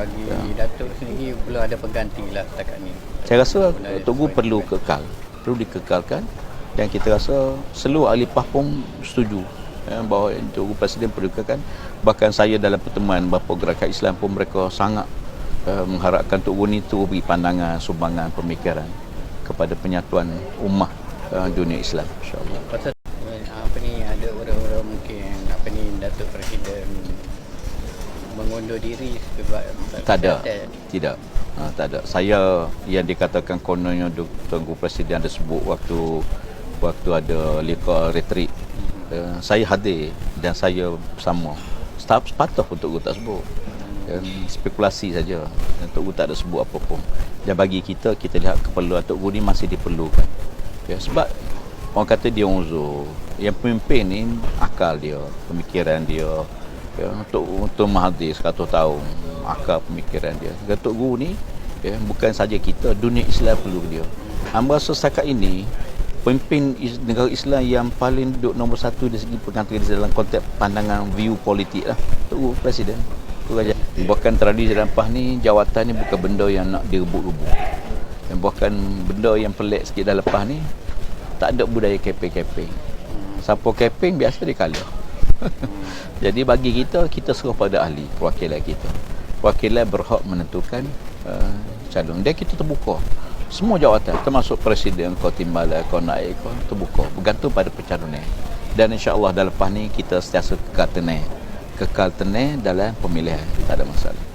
bagi Datuk sendiri belum ada pengganti lah setakat ni. Saya rasa Guru sesuai perlu kekal, perlu dikekalkan dan kita rasa seluruh ahli PAH pun setuju ya, bahawa Tok Guru Presiden perlu dikekalkan. Bahkan saya dalam pertemuan beberapa gerakan Islam pun mereka sangat uh, mengharapkan Tok Guru ni tu beri pandangan, sumbangan, pemikiran kepada penyatuan ummah uh, dunia Islam insyaAllah. Pasal eh, apa ni ada orang-orang mungkin apa ni Datuk Presiden mengundur diri sebab Tak ada. Tidak. Ha, tak ada. Saya yang dikatakan kononnya Tunggu Presiden ada sebut waktu waktu ada liqa retreat. Uh, saya hadir dan saya sama. Staf sepatah untuk guru tak sebut. Dan spekulasi saja. Untuk guru tak ada sebut apa pun. Dan bagi kita, kita lihat keperluan Tok Guru ni masih diperlukan. Ya, sebab orang kata dia uzur. Yang pemimpin ni akal dia, pemikiran dia, ya, untuk untuk Mahathir 100 tahun akal pemikiran dia. Datuk Guru ni ya, bukan saja kita dunia Islam perlu dia. Hamba rasa setakat ini pemimpin negara Islam yang paling duduk nombor satu dari segi pengantin dalam konteks pandangan view politik lah. Datuk Guru Presiden tu saja bukan tradisi dalam PAH ni jawatan ni bukan benda yang nak direbut-rebut. Dan bahkan benda yang pelik sikit dalam PAH ni tak ada budaya keping-keping siapa keping biasa dia kalah jadi bagi kita, kita serah pada ahli perwakilan kita. Perwakilan berhak menentukan uh, calon. Dan kita terbuka. Semua jawatan, termasuk presiden, kau timbala, kau naik, kau terbuka. Bergantung pada pencalonan. Dan insyaAllah dalam lepas ni, kita sentiasa kekal tenang. Kekal tenang dalam pemilihan. Tak ada masalah.